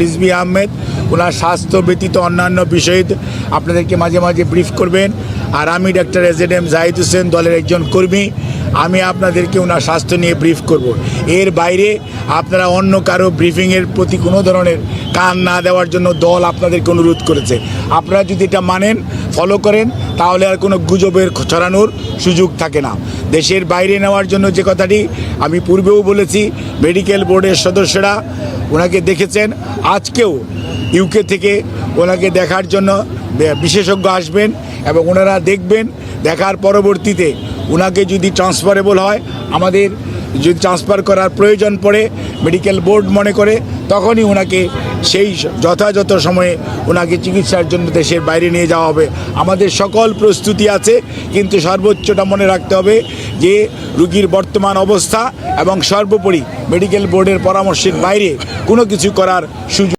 রিজবি আহমেদ, ওনার স্বাস্থ্য ব্যতীত অন্যান্য বিষয়ে আপনাদেরকে মাঝে মাঝে ব্রিফ করবেন। আর আমি ডাক্তার এজ এম জাহিদ হোসেন দলের একজন কর্মী, আমি আপনাদেরকে ওনার স্বাস্থ্য নিয়ে ব্রিফ করব। এর বাইরে আপনারা অন্য কারও ব্রিফিংয়ের প্রতি কোনো ধরনের কান না দেওয়ার জন্য দল আপনাদেরকে অনুরোধ করেছে। আপনারা যদি এটা মানেন ফলো করেন, তাহলে আর কোনো গুজবের ছড়ানোর সুযোগ থাকে না। দেশের বাইরে নেওয়ার জন্য যে কথাটি আমি পূর্বেও বলেছি মেডিকেল বোর্ডের সদস্যরা ওনাকে দেখেছেন। আজকেও ইউকে থেকে ওনাকে দেখার জন্য বিশেষজ্ঞ আসবেন এবং ওনারা দেখবেন, দেখার পরবর্তীতে ওনাকে যদি ট্রান্সফারেবল হয়, আমাদের যদি ট্রান্সফার করার প্রয়োজন পড়ে মেডিকেল বোর্ড মনে করে, তখনই ওনাকে সেই যথাযথ সময়ে ওনাকে চিকিৎসার জন্য দেশের বাইরে নিয়ে যাওয়া হবে। আমাদের সকল প্রস্তুতি আছে, কিন্তু সর্বোচ্চটা মনে রাখতে হবে যে রুগীর বর্তমান অবস্থা এবং সর্বোপরি মেডিকেল বোর্ডের পরামর্শের বাইরে কোনো কিছু করার সুযোগ